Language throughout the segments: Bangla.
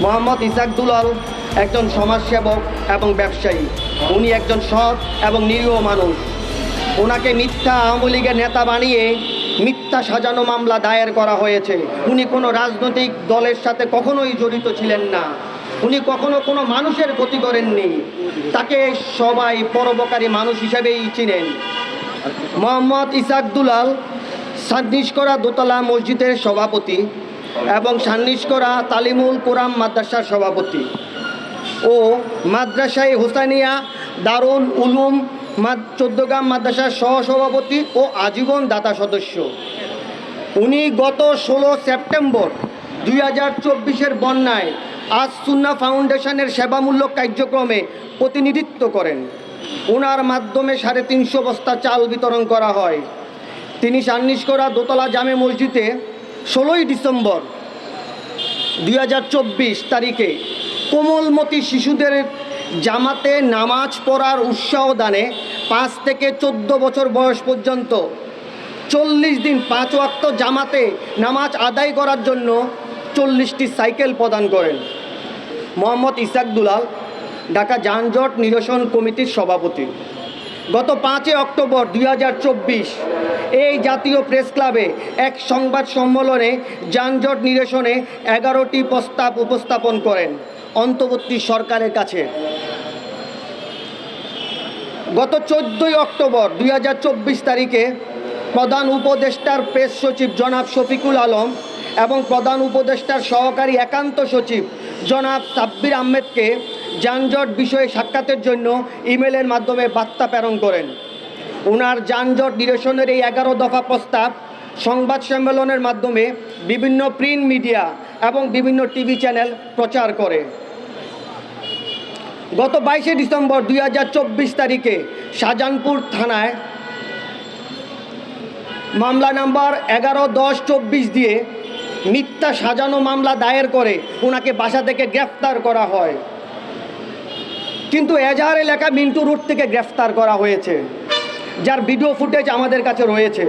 মোহাম্মদ ইসাক দুলাল একজন সমাজসেবক এবং ব্যবসায়ী। উনি একজন সৎ এবং নিরীহ মানুষ। ওনাকে মিথ্যা আওয়ামী লীগের নেতা বানিয়ে মিথ্যা সাজানো মামলা দায়ের করা হয়েছে। উনি কোনো রাজনৈতিক দলের সাথে কখনোই জড়িত ছিলেন না। উনি কখনো কোনো মানুষের ক্ষতি করেননি। তাকে সবাই পরোপকারী মানুষ হিসেবেই চিনেন। মোহাম্মদ ইসাক দুলাল করা দোতলা মসজিদের সভাপতি। এবং সান্নিসকরা তালিমুল কোরআন মাদ্রাসার সভাপতি। ও মাদ্রাসায় হোসানিয়া দারুল উলুম চোদ্দগ্রাম মাদ্রাসার সহসভাপতি ও আজীবন দাতা সদস্য। উনি গত ষোলো সেপ্টেম্বর দুই হাজার চব্বিশের বন্যায় আজ সুন্না ফাউন্ডেশনের সেবামূলক কার্যক্রমে প্রতিনিধিত্ব করেন। ওনার মাধ্যমে সাড়ে তিনশো বস্তা চাল বিতরণ করা হয়। তিনি সান্নিসকরা দোতলা জামে মসজিদে ষোলোই ডিসেম্বর দুই চব্বিশ তারিখে কোমলমতি শিশুদের জামাতে নামাজ পড়ার উৎসাহ দানে পাঁচ থেকে চোদ্দ বছর বয়স পর্যন্ত চল্লিশ দিন পাঁচ ওয়াক্ত জামাতে নামাজ আদায় করার জন্য চল্লিশটি সাইকেল প্রদান করেন। মোহাম্মদ ইসাক দুলাল, ঢাকা যানজট নিরসন কমিটির সভাপতি। গত পাঁচই অক্টোবর দুই হাজার চব্বিশ এই জাতীয় প্রেস ক্লাবে এক সংবাদ সম্মেলনে যানজট নিরসনে এগারোটি প্রস্তাব উপস্থাপন করেন অন্তর্বর্তী সরকারের কাছে। গত চোদ্দই অক্টোবর দুই হাজার চব্বিশ তারিখে প্রধান উপদেষ্টার প্রেস সচিব জনাব শফিকুল আলম এবং প্রধান উপদেষ্টার সহকারী একান্ত সচিব জনাব সাব্বির আহমেদকে যানজট বিষয়ে সাক্ষাতের জন্য ইমেলের মাধ্যমে বার্তা প্রেরণ করেন। ওনার যানজট নিরসনের এই এগারো দফা প্রস্তাব সংবাদ সম্মেলনের মাধ্যমে বিভিন্ন প্রিন্ট মিডিয়া এবং বিভিন্ন টিভি চ্যানেল প্রচার করে। গত বাইশে ডিসেম্বর দুই হাজার চব্বিশ তারিখে শাহজাহানপুর থানায় মামলা নাম্বার এগারো দশ চব্বিশ দিয়ে মিথ্যা সাজানো মামলা দায়ের করে ওনাকে বাসা থেকে গ্রেফতার করা হয়। কিন্তু এজাহার এলাকা মিন্টু রুট থেকে গ্রেফতার করা হয়েছে, যার ভিডিও ফুটেজ আমাদের কাছে রয়েছে।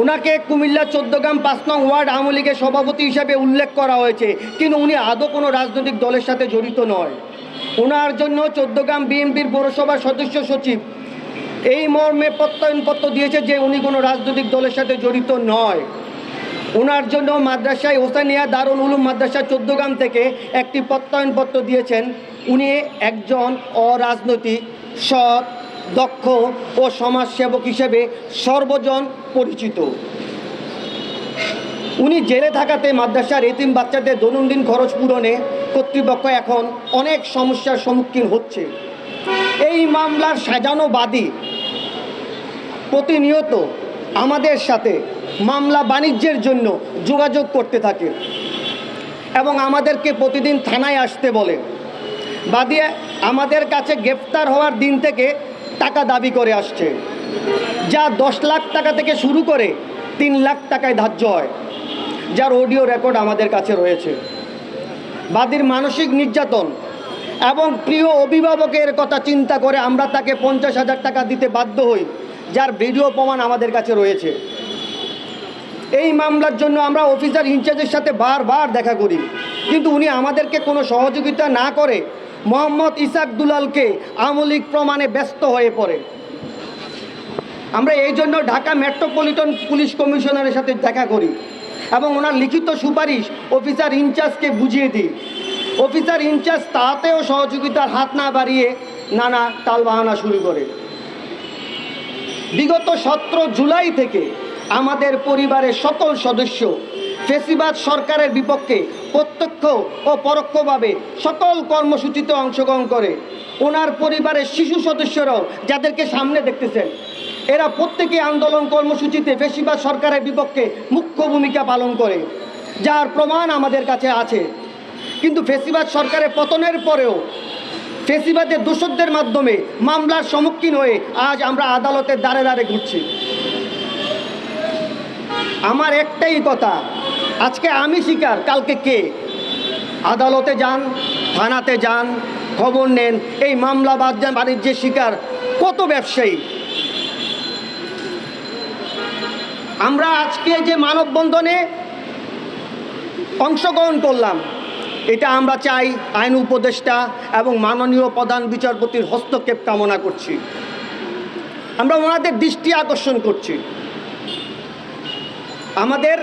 ওনাকে কুমিল্লা চোদ্দগ্রাম পাঁচ নং ওয়ার্ড আওয়ামী লীগের সভাপতি হিসেবে উল্লেখ করা হয়েছে, কিন্তু উনি আদৌ কোনো রাজনৈতিক দলের সাথে জড়িত নয়। ওনার জন্য চোদ্দগ্রাম বিএনপির পৌরসভার সদস্য সচিব এই মর্মে প্রত্যয়নপত্র দিয়েছে যে উনি কোনো রাজনৈতিক দলের সাথে জড়িত নয়। ওনার জন্য মাদ্রাসায় ওসানিয়া দারুল উলুম মাদ্রাসা চোদ্দগ্রাম থেকে একটি প্রত্যয়নপত্র দিয়েছেন। উনি একজন অরাজনৈতিক, সৎ, দক্ষ ও সমাজসেবক হিসেবে সর্বজন পরিচিত। উনি জেলে থাকাতে মাদ্রাসার এতিম বাচ্চাদের দৈনন্দিন খরচ পূরণে কর্তৃপক্ষ এখন অনেক সমস্যার সম্মুখীন হচ্ছে। এই মামলার সাজানো বাদী প্রতিনিয়ত আমাদের সাথে মামলা বাণিজ্যের জন্য যোগাযোগ করতে থাকে এবং আমাদেরকে প্রতিদিন থানায় আসতে বলে। বাদিয়ে আমাদের কাছে গ্রেফতার হওয়ার দিন থেকে টাকা দাবি করে আসছে, যা দশ লাখ টাকা থেকে শুরু করে তিন লাখ টাকায় ধার্য হয়, যার অডিও রেকর্ড আমাদের কাছে রয়েছে। বাদীর মানসিক নির্যাতন এবং প্রিয় অভিভাবকের কথা চিন্তা করে আমরা তাকে পঞ্চাশ হাজার টাকা দিতে বাধ্য হই, যার ভিডিও প্রমাণ আমাদের কাছে রয়েছে। এই মামলার জন্য আমরা অফিসার ইনচার্জের সাথে বারবার দেখা করি। কিন্তু উনি আমাদেরকে কোনো সহযোগিতা না করে মোহাম্মদ ইসাক দুলালকে আমলিক প্রমাণে ব্যস্ত হয়ে পড়ে। আমরা এই জন্য ঢাকা মেট্রোপলিটন পুলিশ কমিশনারের সাথে দেখা করি এবং ওনার লিখিত সুপারিশ অফিসার ইনচার্জকে বুঝিয়ে দিই। অফিসার ইনচার্জ তাতেও সহযোগিতার হাত না বাড়িয়ে নানা তালবাহানা শুরু করে। বিগত সতেরো জুলাই থেকে আমাদের পরিবারের সকল সদস্য, ফেসিবাদ সরকারের বিপক্ষে প্রত্যক্ষ ও পরোক্ষভাবে সকল কর্মসূচিতে অংশগ্রহণ করে। ওনার পরিবারের শিশু সদস্যরাও যাদেরকে সামনে দেখতেছেন। এরা প্রত্যেকে আন্দোলন কর্মসূচিতে ফেসিবাদ সরকারের বিপক্ষে মুখ্য ভূমিকা পালন করে, যার প্রমাণ আমাদের কাছে আছে। কিন্তু ফেসিবাদ সরকারের পতনের পরেও ফেসিবাদের দোষকদের মাধ্যমে মামলার সম্মুখীন হয়ে আজ আমরা আদালতের দ্বারে দ্বারে ঘুরছি। আমার একটাই কথা, আজকে আমি শিকার, কালকে কে? আদালতে যান, থানাতে যান, খবর নেন, এই মামলা বাদ যান বাণিজ্যের শিকার, কত ব্যবসায়ী? আমরা আজকে যে মানববন্ধনে অংশগ্রহণ করলাম, এটা আমরা চাই আইন উপদেষ্টা এবং মাননীয় প্রধান বিচারপতির হস্তক্ষেপ কামনা করছি। আমরা ওনাদের দৃষ্টি আকর্ষণ করছি। আমাদের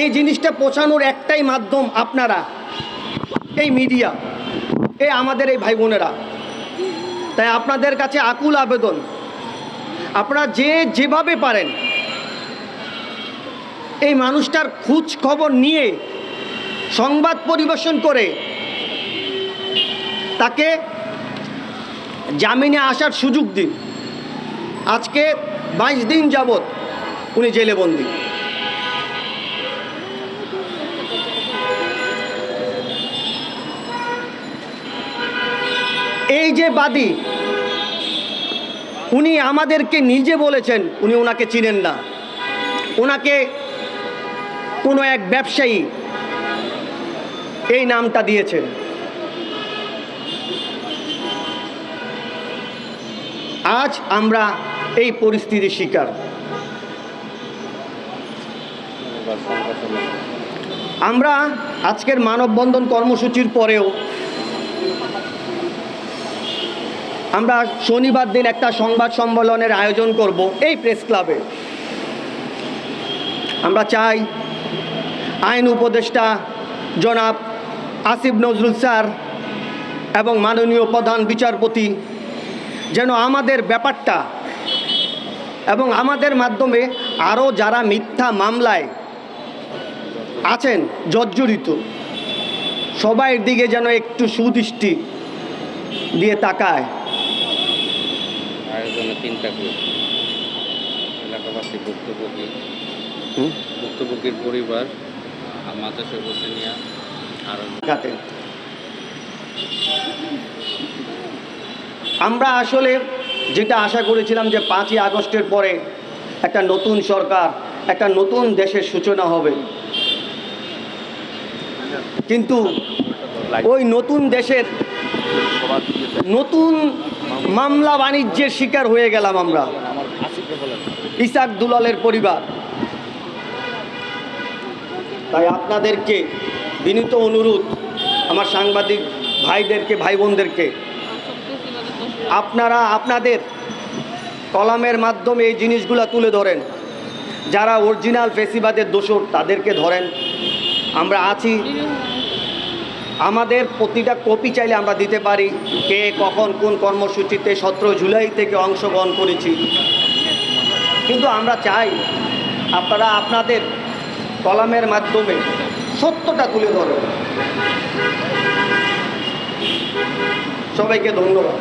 এই জিনিসটা পৌঁছানোর একটাই মাধ্যম আপনারা, এই মিডিয়া, এই আমাদের এই ভাই বোনেরা। তাই আপনাদের কাছে আকুল আবেদন, আপনারা যে যেভাবে পারেন, এই মানুষটার খোঁজ খবর নিয়ে সংবাদ পরিবেশন করে তাকে জামিনে আসার সুযোগ দিন। আজকে বাইশ দিন যাবৎ উনি জেলে বন্দী এই যে বাদী। উনি আমাদেরকে নিজে বলেছেন, উনি ওনাকে চিনেন না। ওনাকে কোনো এক ব্যবসায়ী এই নামটা দিয়েছেন। আজ আমরা এই পরিস্থিতির শিকার। আমরা আজকের মানববন্ধন কর্মসূচির পরেও আমরা শনিবার দিন একটা সংবাদ সম্মেলনের আয়োজন করব এই প্রেস ক্লাবে। আমরা চাই আইন উপদেষ্টা জনাব আসিফ নজরুল স্যার এবং মাননীয় প্রধান বিচারপতি যেন আমাদের ব্যাপারটা এবং আমাদের মাধ্যমে আরও যারা মিথ্যা মামলায় আছেন, জর্জরিত সবাইয়ের দিকে যেন একটু সুদৃষ্টি দিয়ে তাকায়। তিনটা গ্রুপ এলাকাবাসী ভুক্তভোগী। ভুক্তভোগীর পরিবার মাদ্রাসা হোসেনিয়া আর আমরা আসলে যেটা আশা করেছিলাম যে পাঁচই আগস্টের পরে একটা নতুন সরকার একটা নতুন দেশের সূচনা হবে। কিন্তু ওই নতুন দেশের নতুন মামলা বাণিজ্যের শিকার হয়ে গেলাম আমরা। ইসাক দুলালের পরিবার। তাই আপনাদেরকে বিনীত অনুরোধ, আমার সাংবাদিক ভাইদেরকে ভাই বোনদেরকে আপনারা আপনাদের কলামের মাধ্যমে এই জিনিসগুলো তুলে ধরেন। যারা অরিজিনাল ফেসিবাদের দোষর, তাদেরকে ধরেন। আমরা আছি আমাদের প্রতিটা কপি চাইলে আমরা দিতে পারি কে কখন কোন কর্মসূচিতে সতেরো জুলাই থেকে অংশগ্রহণ করেছি। কিন্তু আমরা চাই আপনারা আপনাদের কলামের মাধ্যমে সত্যটা তুলে ধরেন। সবাইকে ধন্যবাদ।